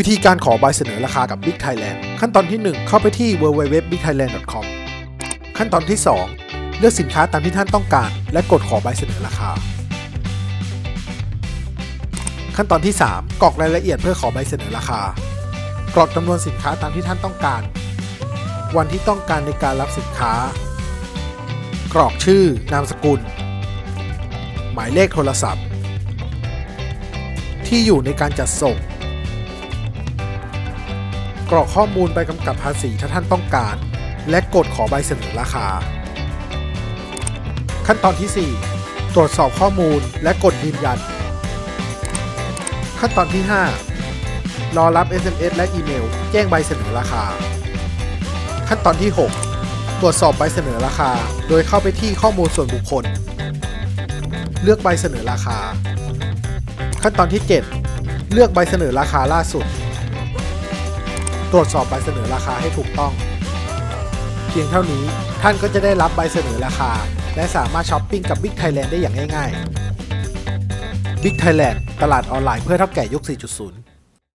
วิธีการขอใบเสนอราคากับ Big Thailand ขั้นตอนที่ 1 เข้าไปที่ www.bigthailand.com ขั้นตอนที่ 2 เลือกสินค้าตามที่ท่านต้องการ และกดขอใบเสนอราคา ขั้นตอนที่ 3 กรอกรายละเอียดเพื่อขอใบเสนอราคา กรอกจำนวนสินค้าตามที่ท่านต้องการ วันที่ต้องการในการรับสินค้า กรอกชื่อ นามสกุล หมายเลขโทรศัพท์ ที่อยู่ในการจัดส่ง กรอกข้อมูลใบกำกับภาษีถ้าท่านต้องการ และกดขอใบเสนอราคา ขั้นตอนที่ 4 ตรวจสอบข้อมูลและกดยืนยัน ขั้นตอนที่ 5 รอรับ SMS และอีเมล แจ้งใบเสนอราคา ขั้นตอนที่ 6 ตรวจสอบใบเสนอราคา โดยเข้าไปที่ข้อมูลส่วนบุคคล เลือกใบเสนอราคา ขั้นตอนที่ 7 เลือกใบเสนอราคาล่าสุด ตรวจสอบใบเสนอราคาให้ถูกต้อง เพียงเท่านี้ท่านก็จะได้รับใบเสนอราคา และสามารถช้อปปิ้งกับ Big Thailand ได้อย่างง่ายๆ Big Thailand ตลาดออนไลน์เพื่อเท่าแก่ยุค 4.0